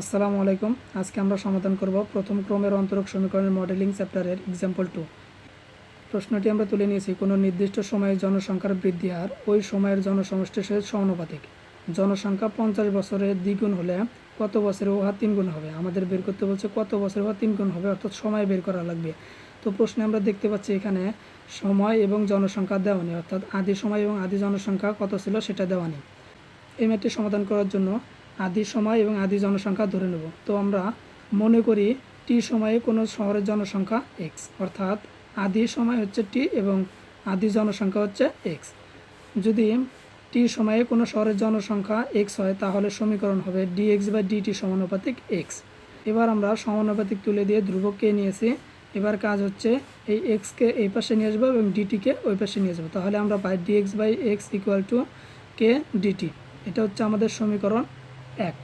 আসসালামু আলাইকুম। আজকে আমরা সমাধান করব প্রথম ক্রমের অন্তরক সমীকরণের মডেলিং চ্যাপ্টারের এক্সাম্পল টু প্রশ্নটি আমরা তুলে নিয়েছি, কোনো নির্দিষ্ট সময়ে জনসংখ্যার বৃদ্ধি হার ওই সময়ের জনসমষ্টির সহিত সমানুপাতিক। জনসংখ্যা পঞ্চাশ বছরের দ্বিগুণ হলে কত বছরে উহা তিন গুণ হবে? আমাদের বের করতে বলছে কত বছরে উহা তিনগুণ হবে, অর্থাৎ সময় বের করা লাগবে। তো প্রশ্নে আমরা দেখতে পাচ্ছি এখানে সময় এবং জনসংখ্যা দেওয়া নেই অর্থাৎ আদি সময় এবং আদি জনসংখ্যা কত ছিল সেটা দেওয়া এই ম্যাথটি সমাধান করার জন্য আদি সময় এবং আদি জনসংখ্যা ধরে নেব। তো আমরা মনে করি টি সময়ে কোনো শহরের জনসংখ্যা এক্স অর্থাৎ আদি সময় হচ্ছে টি এবং আদি জনসংখ্যা হচ্ছে এক্স যদি টি সময়ে কোনো শহরের জনসংখ্যা এক্স হয়, তাহলে সমীকরণ হবে ডিএক্স বাই ডিটি সমানুপাতিক এক্স এবার আমরা সমানুপাতিক তুলে দিয়ে ধ্রুবককে নিয়েছি। এবার কাজ হচ্ছে এই এক্সকে এই পাশে নিয়ে আসব এবং ডিটিকে ওই পাশে নিয়ে যাব তাহলে আমরা পাই DX by X equal to K DT এটা হচ্ছে আমাদের সমীকরণ। এক।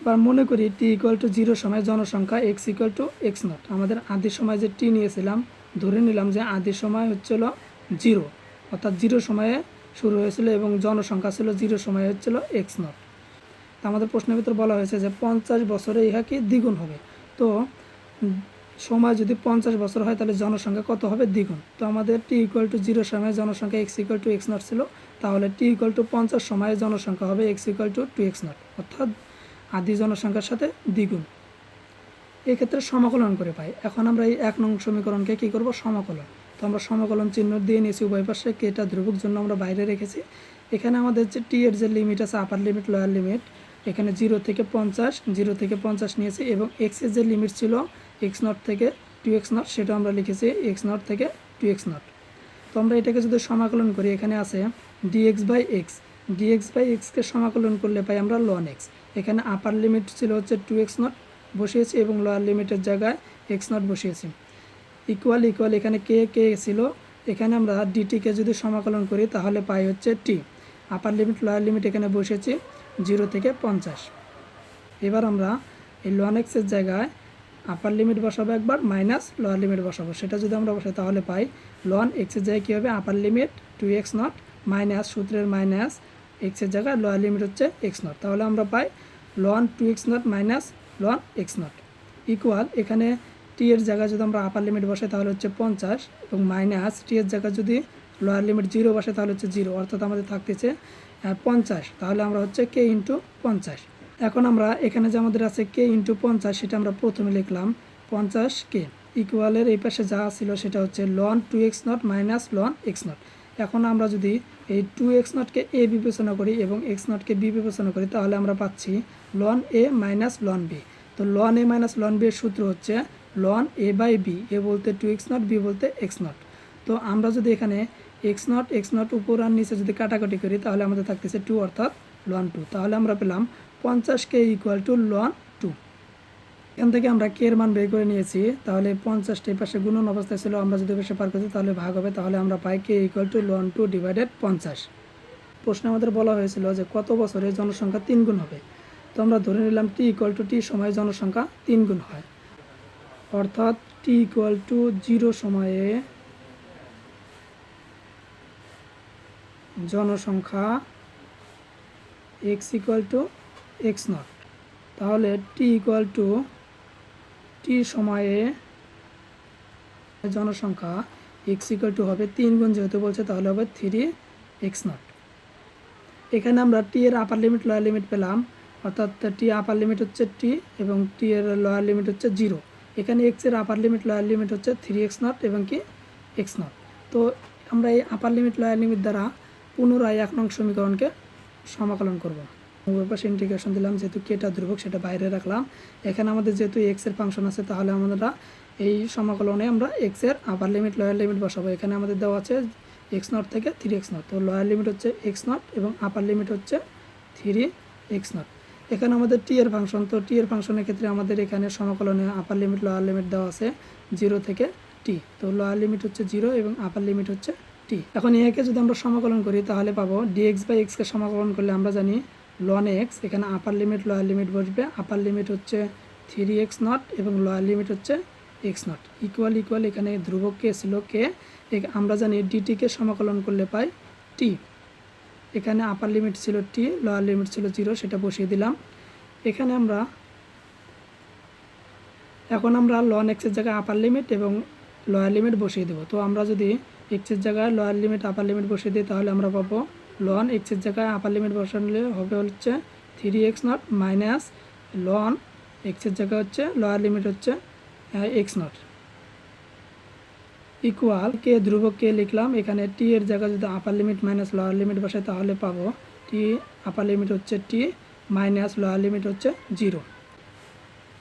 এবার মনে করি টি ইকুয়াল টু জিরো সময় জনসংখ্যা X equal to X naught আমাদের আদি সময় যে টি নিয়েছিলাম, ধরে নিলাম যে আদি সময় হচ্ছিল জিরো অর্থাৎ জিরো সময়ে শুরু হয়েছিল এবং জনসংখ্যা ছিল জিরো সময়ে হচ্ছিল এক্স নট তা আমাদের প্রশ্নের ভিতর বলা হয়েছে যে পঞ্চাশ বছরে ইহা কি দ্বিগুণ হবে? তো সময় যদি পঞ্চাশ বছর হয়, তাহলে জনসংখ্যা কত হবে? দ্বিগুণ। তো আমাদের টি ইকুয়াল টু জিরো সময়ে জনসংখ্যা X equal to X naught ছিল, তাহলে টি ইকুয়াল টু পঞ্চাশ সময়ে জনসংখ্যা হবে X equal to two X naught অর্থাৎ আদি জনসংখ্যার সাথে দ্বিগুণ। এই ক্ষেত্রে সমাকলন করে পাই। এখন আমরা এই এক নং সমীকরণকে কী করব? সমাকলন। তো আমরা সমাকলন চিহ্ন দিয়ে নিয়েছি, উভয় পাশে কেটা ধ্রুবক জন্য আমরা বাইরে রেখেছি। এখানে আমাদের যে টি এর যে লিমিট আছে আপার লিমিট লোয়ার লিমিট এখানে জিরো থেকে পঞ্চাশ জিরো থেকে পঞ্চাশ নিয়েছি এবং এক্সের যে লিমিট ছিল এক্স নট থেকে টু এক্স নট সেটা আমরা লিখেছি এক্স নট থেকে টু এক্স নট তো আমরা এটাকে যদি সমাকলন করি, এখানে আছে DX by X DX by এক্সকে সমাকলন করলে পাই আমরা লন এক্স এখানে আপার লিমিট ছিল হচ্ছে টু এক্স নট বসিয়েছি এবং লোয়ার লিমিটের জায়গায় এক্স নট বসিয়েছি। ইকুয়াল ইকুয়াল এখানে কে কে ছিল। এখানে আমরা ডিটিকে যদি সমাকলন করি, তাহলে পাই হচ্ছে T upper limit lower limit এখানে বসেছি জিরো থেকে পঞ্চাশ। এবার আমরা এই লন এক্সের জায়গায় আপার লিমিট বসাবো একবার মাইনাস লোয়ার লিমিট বসাবো। সেটা যদি আমরা বসাই, তাহলে পাই লন এক্সের জায়গায় কী হবে? Upper limit two X naught minus সূত্রের মাইনাস এক্সের জায়গায় লোয়ার লিমিট হচ্ছে এক্স নট তাহলে আমরা পাই ln two X naught minus ln X naught equal এখানে টি এর জায়গায় যদি আমরা আপার লিমিট বসাই, তাহলে হচ্ছে পঞ্চাশ এবং মাইনাস টি এর জায়গায় যদি লোয়ার লিমিট জিরো বসে তাহলে হচ্ছে জিরো অর্থাৎ আমাদের থাকতেছে পঞ্চাশ। তাহলে আমরা হচ্ছে কে ইন্টু পঞ্চাশ। এখন আমরা এখানে যে আমাদের আছে কে ইন্টু পঞ্চাশ, সেটা আমরা প্রথমে লিখলাম। পঞ্চাশ কে ইকুয়ালের এই পাশে যা ছিল সেটা হচ্ছে ln two X naught minus ln X naught এখন আমরা যদি এই টু এক্স নটকে এ বিবেচনা করি এবং এক্স নটকে বি বিবেচনা করি, তাহলে আমরা পাচ্ছি loan A minus loan B তো loan A minus loan B এর সূত্র হচ্ছে loan A by B A বলতে টু এক্স নট বি বলতে এক্স নট তো আমরা যদি এখানে এক্স নট এক্স নট উপর আর নিচে যদি কাটাকাটি করি, তাহলে আমাদের থাকতেছে টু অর্থাৎ লন টু তাহলে আমরা পেলাম পঞ্চাশ K equal to ln two এখান থেকে আমরা কে এর মান বের করে নিয়েছি, তাহলে পঞ্চাশটি পাশে গুণন অবস্থায় ছিল, আমরা যদি পাশে পার করছি তাহলে ভাগ হবে, তাহলে আমরা পাই K equal to ln two divided পঞ্চাশ। প্রশ্নে আমাদের বলা হয়েছিল যে কত বছরে জনসংখ্যা তিন গুণ হবে? তো আমরা ধরে নিলাম টি ইকুয়াল টু টি সময়ে জনসংখ্যা তিন গুণ হয়। অর্থাৎ টি ইকুয়াল টু জিরো সময়ে জনসংখ্যা X equal to X naught. তাহলে টি ইকুয়াল টু টি সময়ে জনসংখ্যা এক্স ইকুয়াল টু হবে তিন গুণ যেহেতু বলছে, তাহলে হবে থ্রি এক্স নট। এখানে আমরা টি এর আপার লিমিট লোয়ার লিমিট পেলাম, অর্থাৎ টি আপার লিমিট হচ্ছে টি এবং টি এর লোয়ার লিমিট হচ্ছে জিরো এখানে এক্সের আপার লিমিট লোয়ার লিমিট হচ্ছে থ্রি এক্স নট এবং কি এক্স নট। তো আমরা এই আপার লিমিট লোয়ার লিমিট দ্বারা পুনরায় এক নং সমীকরণকে সমাকলন করব। পাশে ইন্টিগ্রেশন দিলাম, যেহেতু কেটা ধ্রুবক, সেটা বাইরে রাখলাম। এখানে আমাদের যেহেতু এক্সের ফাংশন আছে, তাহলে আমরা এই সমাকলনে আমরা এক্সের আপার লিমিট লোয়ার লিমিট বসাবো। এখানে আমাদের দেওয়া আছে এক্স নট থেকে থ্রি এক্স নট তো লোয়ার লিমিট হচ্ছে এক্স নট এবং আপার লিমিট হচ্ছে থ্রি এক্স নট এখানে আমাদের টি এর ফাংশন তো টি এর ফাংশনের ক্ষেত্রে আমাদের এখানে সমাকলনে আপার লিমিট লোয়ার লিমিট দেওয়া আছে জিরো থেকে টি তো লোয়ার লিমিট হচ্ছে জিরো এবং আপার লিমিট হচ্ছে টি এখন একে যদি আমরা সমাকলন করি, তাহলে পাবো ডিএক্স বাই এক্সকে সমাকলন করলে আমরা জানি লন এক্স এখানে আপার লিমিট লোয়ার লিমিট বসবে। আপার লিমিট হচ্ছে থ্রি এক্স নট এবং লোয়ার লিমিট হচ্ছে এক্স নট ইকুয়াল ইকুয়াল এখানে ধ্রুবক কে, ছিল আমরা জানি ডিটিকে সমাকলন করলে পাই টি এখানে আপার লিমিট ছিল টি লোয়ার লিমিট ছিল জিরো সেটা বসিয়ে দিলাম। এখানে আমরা, এখন আমরা লন এক্সের জায়গায় আপার লিমিট এবং লোয়ার লিমিট বসিয়ে দেবো। তো আমরা যদি এক্সের জায়গায় লোয়ার লিমিট আপার লিমিট বসিয়ে দিই, তাহলে আমরা পাবো লন এক্সের জায়গায় আপার লিমিট বসালে হবে হচ্ছে three X naught minus ln এক্সের জায়গায় হচ্ছে লোয়ার লিমিট হচ্ছে এক্স নট ইকুয়াল কে ধ্রুবক কে লিখলাম, এখানে টি এর জায়গায় যদি upper limit minus lower limit বসাই তাহলে পাবো টি আপার লিমিট হচ্ছে টি মাইনাস লোয়ার লিমিট হচ্ছে জিরো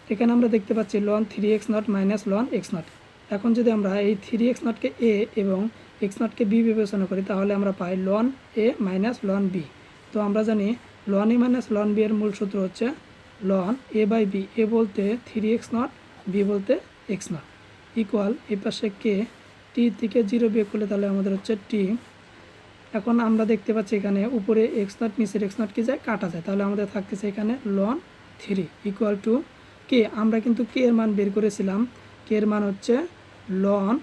এখানে আমরা দেখতে পাচ্ছি ln three X naught minus ln X naught এখন যদি আমরা এই থ্রি এক্স নটকে এ এবং এক্স নটকে বি বিবেচনা করি, তাহলে আমরা পাই loan A minus loan B তো আমরা জানি loan A minus loan B এর মূল সূত্র হচ্ছে loan A by B A বলতে থ্রি এক্স নট বি বলতে এক্স নট ইকুয়াল এই পাশে কে টি থেকে জিরো বিয়োগ করলে তাহলে আমাদের হচ্ছে টি এখন আমরা দেখতে পাচ্ছি এখানে উপরে এক্স নট নিচের এক্স নট কি যায়? কাটা যায়। তাহলে আমাদের থাকতেছে এখানে ln three equal to K আমরা কিন্তু কে এর মান বের করেছিলাম। কে এর মান হচ্ছে লন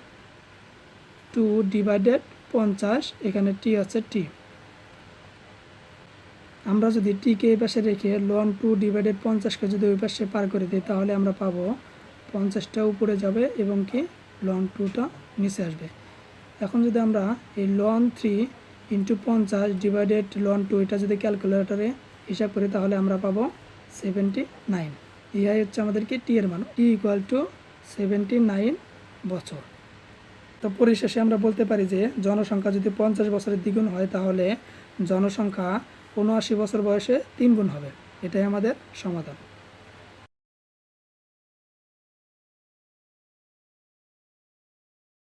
টু ডিভাইডেড পঞ্চাশ, এখানে টি আছে টি। আমরা যদি টিকে এই পাশে রেখে লন টু ডিভাইডেড পঞ্চাশকে যদি ওই পাশে পার করে দিই, তাহলে আমরা পাবো পঞ্চাশটা উপরে যাবে এবং কি লন টুটা নিচে আসবে। এখন যদি আমরা এই লন থ্রি ইন্টু পঞ্চাশ ডিভাইডেড লন টু, এটা যদি ক্যালকুলেটরে হিসাব করি, তাহলে আমরা পাবো সেভেন্টি নাইন ইহাই হচ্ছে আমাদেরকে টি এর মান। T equal to seventy nine বছর। তো পরিশেষে আমরা বলতে পারি যে জনসংখ্যা যদি পঞ্চাশ বছরের দ্বিগুণ হয়, তাহলে জনসংখ্যা উনআশি বছর বয়সে তিন গুণ হবে। এটাই আমাদের সমাধান।